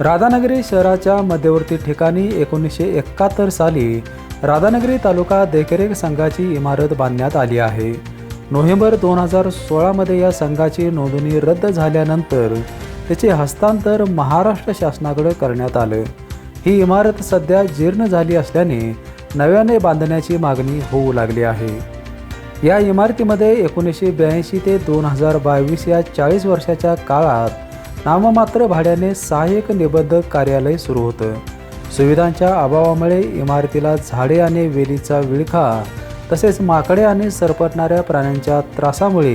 राधानगरी शहराच्या मध्यवर्ती ठिकाणी एकोणीसशे एकाहत्तर साली राधानगरी तालुका देखरेख संघाची इमारत बांधण्यात आली आहे. नोव्हेंबर दोन हजार सोळामध्ये या संघाची नोंदणी रद्द झाल्यानंतर त्याचे हस्तांतर महाराष्ट्र शासनाकडे करण्यात आलं. ही इमारत सध्या जीर्ण झाली असल्याने नव्याने बांधण्याची मागणी होऊ लागली आहे. या इमारतीमध्ये एकोणीसशे ब्याऐंशी ते दोन हजार बावीस या चाळीस वर्षाच्या काळात नाममात्र भाड्याने सहाय्यक निबंधक कार्यालय सुरू होतं. सुविधांच्या अभावामुळे इमारतीला झाडे आणि वेलीचा विळखा तसेच माकडे आणि सरपटणाऱ्या प्राण्यांच्या त्रासामुळे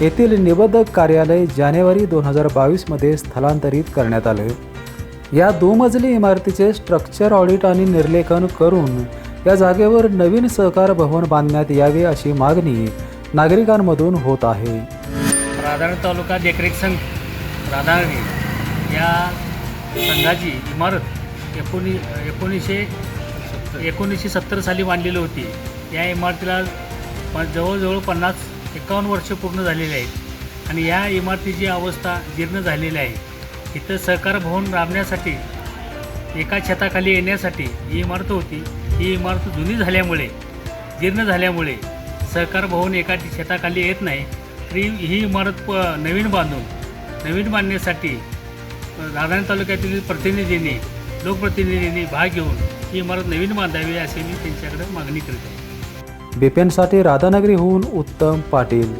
येथील निबंधक कार्यालय जानेवारी दोन हजार बावीसमध्ये स्थलांतरित करण्यात आलं. या दुमजली इमारतीचे स्ट्रक्चर ऑडिट आणि निर्लेखन करून या जागेवर नवीन सहकार भवन बांधण्यात यावे अशी मागणी नागरिकांमधून होत आहे. राधानगरी तालुका देखरेख संघ राधानगरी या संघाची इमारत एकोणी एकोणीसशे एकोणीसशे सत्तर साली बांधलेली होती. या इमारतीला प- जवळजवळ पन्नास एकावन्न वर्ष पूर्ण झालेली आहेत आणि या इमारतीची अवस्था जीर्ण झालेली आहे. इथं सहकार भवन राबण्यासाठी एका छताखाली येण्यासाठी ही इमारत होती. ही इमारत जुनी झाल्यामुळे जीर्ण झाल्यामुळे सहकार भवन एका छताखाली येत नाही. तरी ही इमारत प नवीन बांधून नवीन बांधण्यासाठी राधानगरी तालुक्यातील प्रतिनिधींनी लोकप्रतिनिधींनी भाग घेऊन ही इमारत नवीन बांधावी अशी मी त्यांच्याकडे मागणी करतो बिपेनसाठी राधानगरीहून उत्तम पाटील.